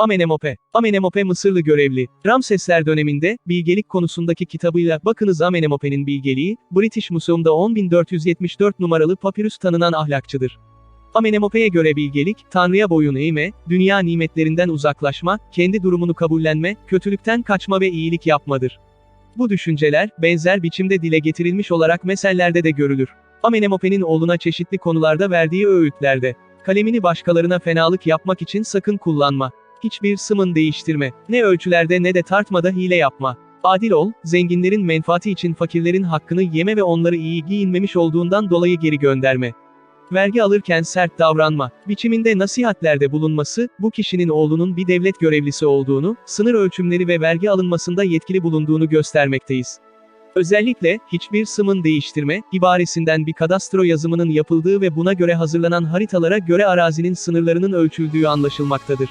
Amenemope. Amenemope Mısırlı görevli. Ramsesler döneminde, bilgelik konusundaki kitabıyla Bakınız Amenemope'nin bilgeliği, British Museum'da 10474 numaralı papyrus tanınan ahlakçıdır. Amenemope'ye göre bilgelik, Tanrı'ya boyun eğme, dünya nimetlerinden uzaklaşma, kendi durumunu kabullenme, kötülükten kaçma ve iyilik yapmadır. Bu düşünceler, benzer biçimde dile getirilmiş olarak mesellerde de görülür. Amenemope'nin oğluna çeşitli konularda verdiği öğütlerde, kalemini başkalarına fenalık yapmak için sakın kullanma. Hiçbir sımın değiştirme, ne ölçülerde ne de tartmada hile yapma. Adil ol, zenginlerin menfaati için fakirlerin hakkını yeme ve onları iyi giyinmemiş olduğundan dolayı geri gönderme. Vergi alırken sert davranma, biçiminde nasihatlerde bulunması, bu kişinin oğlunun bir devlet görevlisi olduğunu, sınır ölçümleri ve vergi alınmasında yetkili bulunduğunu göstermekteyiz. Özellikle, hiçbir sımın değiştirme, ibaresinden bir kadastro yazımının yapıldığı ve buna göre hazırlanan haritalara göre arazinin sınırlarının ölçüldüğü anlaşılmaktadır.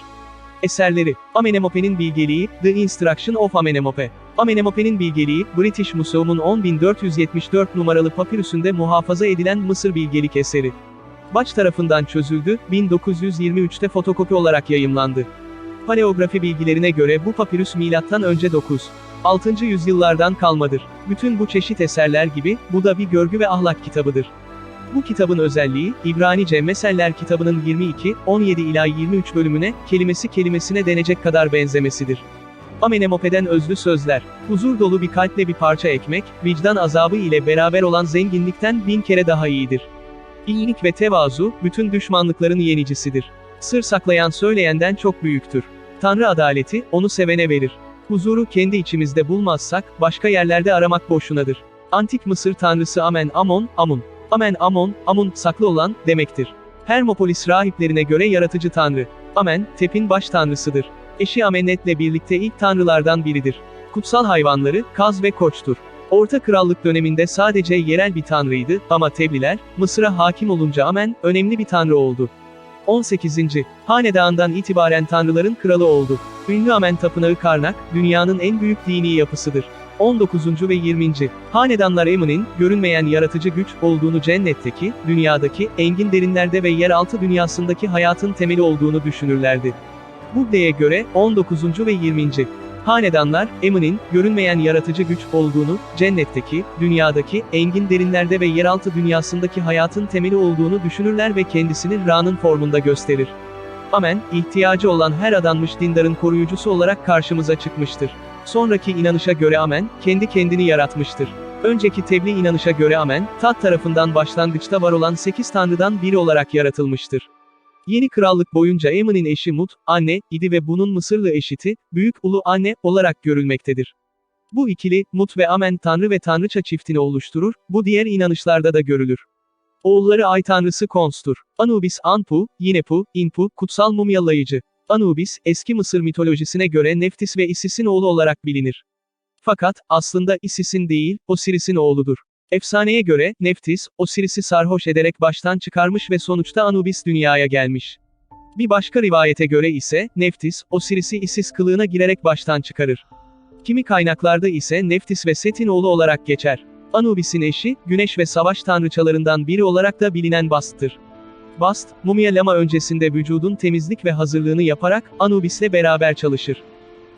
Eserleri, Amenemope'nin bilgeliği, The Instruction of Amenemope. Amenemope'nin bilgeliği, British Museum'un 10474 numaralı papirüsünde muhafaza edilen Mısır bilgelik eseri. Baç tarafından çözüldü, 1923'te fotokopi olarak yayımlandı. Paleografi bilgilerine göre bu papirüs önce 9. 6. yüzyıllardan kalmadır. Bütün bu çeşit eserler gibi, bu da bir görgü ve ahlak kitabıdır. Bu kitabın özelliği, İbranice Meseller kitabının 22, 17 ila 23 bölümüne, kelimesi kelimesine denecek kadar benzemesidir. Amenemope'den özlü sözler, huzur dolu bir kalple bir parça ekmek, vicdan azabı ile beraber olan zenginlikten bin kere daha iyidir. İyilik ve tevazu, bütün düşmanlıkların yenicisidir. Sır saklayan söyleyenden çok büyüktür. Tanrı adaleti, onu sevene verir. Huzuru kendi içimizde bulmazsak, başka yerlerde aramak boşunadır. Antik Mısır tanrısı Amen Amon, Amun. Amen Amon, Amun, saklı olan, demektir. Hermopolis rahiplerine göre yaratıcı tanrı. Amen, Tep'in baş tanrısıdır. Eşi Amenet'le birlikte ilk tanrılardan biridir. Kutsal hayvanları, kaz ve koçtur. Orta Krallık döneminde sadece yerel bir tanrıydı, ama Tebliler, Mısır'a hakim olunca Amen, önemli bir tanrı oldu. 18. Hanedandan itibaren tanrıların kralı oldu. Ünlü Amen Tapınağı Karnak, dünyanın en büyük dini yapısıdır. 19. ve 20. Hanedanlar Emun'in, görünmeyen yaratıcı güç, olduğunu cennetteki, dünyadaki, engin derinlerde ve yeraltı dünyasındaki hayatın temeli olduğunu düşünürlerdi. Buddha'ya göre, 19. ve 20. Hanedanlar, Emun'in, görünmeyen yaratıcı güç olduğunu, cennetteki, dünyadaki, engin derinlerde ve yeraltı dünyasındaki hayatın temeli olduğunu düşünürler ve kendisini Ra'nın formunda gösterir. Amen, ihtiyacı olan her adanmış dindarın koruyucusu olarak karşımıza çıkmıştır. Sonraki inanışa göre Amen, kendi kendini yaratmıştır. Önceki tebliğ inanışa göre Amen, Tat tarafından başlangıçta var olan 8 tanrıdan biri olarak yaratılmıştır. Yeni krallık boyunca Emun'in eşi Mut, anne, idi ve bunun Mısırlı eşiti, büyük ulu anne, olarak görülmektedir. Bu ikili, Mut ve Amen tanrı ve tanrıça çiftini oluşturur, bu diğer inanışlarda da görülür. Oğulları ay tanrısı Konstur. Anubis Anpu, Yinepu, Inpu, kutsal mumyalayıcı. Anubis, eski Mısır mitolojisine göre Neftis ve Isis'in oğlu olarak bilinir. Fakat, aslında Isis'in değil, Osiris'in oğludur. Efsaneye göre, Neftis, Osiris'i sarhoş ederek baştan çıkarmış ve sonuçta Anubis dünyaya gelmiş. Bir başka rivayete göre ise, Neftis, Osiris'i Isis kılığına girerek baştan çıkarır. Kimi kaynaklarda ise Neftis ve Set'in oğlu olarak geçer. Anubis'in eşi, güneş ve savaş tanrıçalarından biri olarak da bilinen Bast'tır. Bast, mumyalama öncesinde vücudun temizlik ve hazırlığını yaparak, Anubis'le beraber çalışır.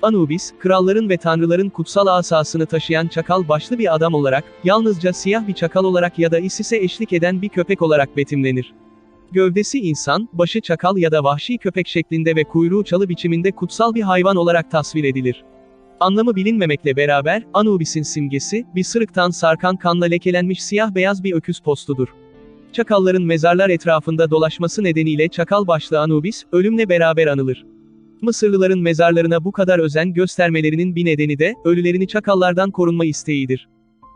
Anubis, kralların ve tanrıların kutsal asasını taşıyan çakal başlı bir adam olarak, yalnızca siyah bir çakal olarak ya da Isis'e eşlik eden bir köpek olarak betimlenir. Gövdesi insan, başı çakal ya da vahşi köpek şeklinde ve kuyruğu çalı biçiminde kutsal bir hayvan olarak tasvir edilir. Anlamı bilinmemekle beraber, Anubis'in simgesi, bir sırıktan sarkan kanla lekelenmiş siyah beyaz bir öküz postudur. Çakalların mezarlar etrafında dolaşması nedeniyle çakal başlı Anubis, ölümle beraber anılır. Mısırlıların mezarlarına bu kadar özen göstermelerinin bir nedeni de, ölülerini çakallardan korunma isteğidir.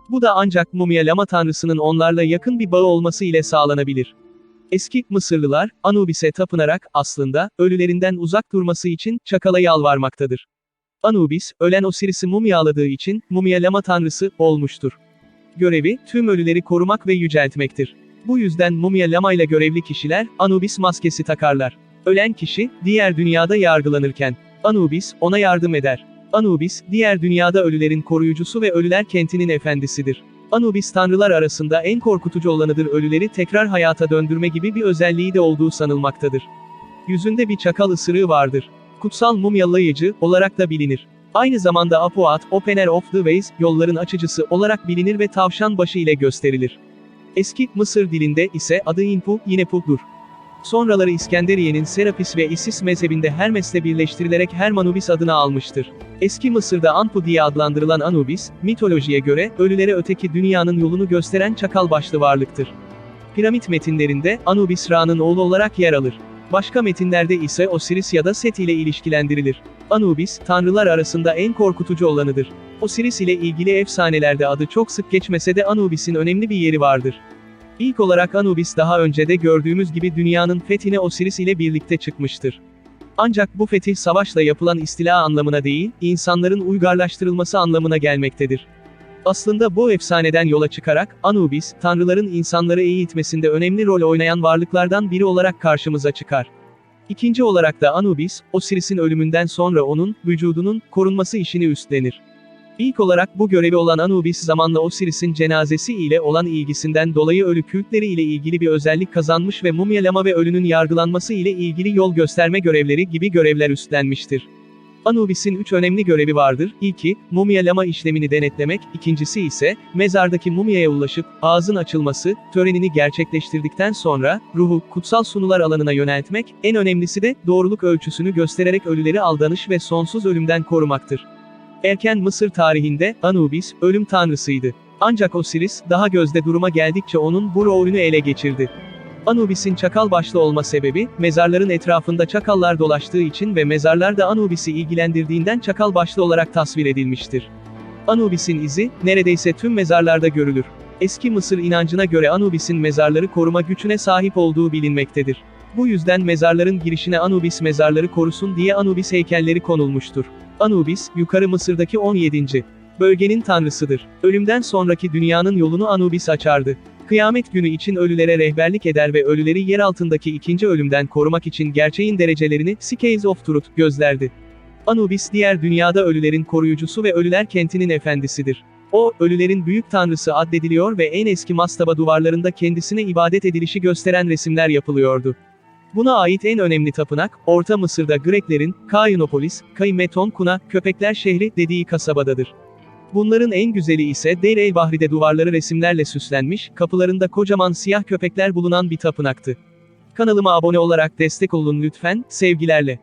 Bu da ancak mumyalama tanrısının onlarla yakın bir bağı olması ile sağlanabilir. Eski Mısırlılar, Anubis'e tapınarak, aslında, ölülerinden uzak durması için, çakala yalvarmaktadır. Anubis, ölen Osiris'i mumyaladığı için, mumyalama tanrısı, olmuştur. Görevi, tüm ölüleri korumak ve yüceltmektir. Bu yüzden mumyalamayla görevli kişiler, Anubis maskesi takarlar. Ölen kişi, diğer dünyada yargılanırken, Anubis, ona yardım eder. Anubis, diğer dünyada ölülerin koruyucusu ve ölüler kentinin efendisidir. Anubis tanrılar arasında en korkutucu olanıdır ölüleri tekrar hayata döndürme gibi bir özelliği de olduğu sanılmaktadır. Yüzünde bir çakal ısırığı vardır. kutsal mumyalayıcı olarak da bilinir. Aynı zamanda Apuat, Opener of the Ways, yolların açıcısı olarak bilinir ve tavşan başı ile gösterilir. Eski Mısır dilinde ise adı Inpu, yine Pu'dur. Sonraları İskenderiye'nin Serapis ve Isis mezhebinde Hermes'le birleştirilerek Hermanubis adını almıştır. Eski Mısır'da Anpu diye adlandırılan Anubis, mitolojiye göre, ölülere öteki dünyanın yolunu gösteren çakal başlı varlıktır. Piramit metinlerinde, Anubis Ra'nın oğlu olarak yer alır. Başka metinlerde ise Osiris ya da Set ile ilişkilendirilir. Anubis, tanrılar arasında en korkutucu olanıdır. Osiris ile ilgili efsanelerde adı çok sık geçmese de Anubis'in önemli bir yeri vardır. İlk olarak Anubis daha önce de gördüğümüz gibi dünyanın fethine Osiris ile birlikte çıkmıştır. Ancak bu fetih savaşla yapılan istila anlamına değil, insanların uygarlaştırılması anlamına gelmektedir. Aslında bu efsaneden yola çıkarak, Anubis, tanrıların insanları eğitmesinde önemli rol oynayan varlıklardan biri olarak karşımıza çıkar. İkinci olarak da Anubis, Osiris'in ölümünden sonra onun, vücudunun, korunması işini üstlenir. İlk olarak bu görevi olan Anubis zamanla Osiris'in cenazesi ile olan ilgisinden dolayı ölü kültleri ile ilgili bir özellik kazanmış ve mumyalama ve ölünün yargılanması ile ilgili yol gösterme görevleri gibi görevler üstlenmiştir. Anubis'in üç önemli görevi vardır. İlki, mumyalama işlemini denetlemek, ikincisi ise, mezardaki mumyaya ulaşıp, ağzın açılması, törenini gerçekleştirdikten sonra, ruhu, kutsal sunular alanına yöneltmek, en önemlisi de, doğruluk ölçüsünü göstererek ölüleri aldanış ve sonsuz ölümden korumaktır. Erken Mısır tarihinde, Anubis, ölüm tanrısıydı. Ancak Osiris, daha gözde duruma geldikçe onun bu rolünü ele geçirdi. Anubis'in çakal başlı olma sebebi, mezarların etrafında çakallar dolaştığı için ve mezarlar da Anubis'i ilgilendirdiğinden çakal başlı olarak tasvir edilmiştir. Anubis'in izi, neredeyse tüm mezarlarda görülür. Eski Mısır inancına göre Anubis'in mezarları koruma gücüne sahip olduğu bilinmektedir. Bu yüzden mezarların girişine Anubis mezarları korusun diye Anubis heykelleri konulmuştur. Anubis, yukarı Mısır'daki 17. bölgenin tanrısıdır. Ölümden sonraki dünyanın yolunu Anubis açardı. Kıyamet günü için ölülere rehberlik eder ve ölüleri yer altındaki ikinci ölümden korumak için gerçeğin derecelerini, Scales of Truth, gözlerdi. Anubis diğer dünyada ölülerin koruyucusu ve ölüler kentinin efendisidir. O, ölülerin büyük tanrısı addediliyor ve en eski mastaba duvarlarında kendisine ibadet edilişi gösteren resimler yapılıyordu. Buna ait en önemli tapınak, Orta Mısır'da Greklerin, Kainopolis, Kaimeton Kuna, Köpekler Şehri dediği kasabadadır. Bunların en güzeli ise Deir el Bahri'de duvarları resimlerle süslenmiş, kapılarında kocaman siyah köpekler bulunan bir tapınaktı. Kanalıma abone olarak destek olun lütfen, sevgilerle.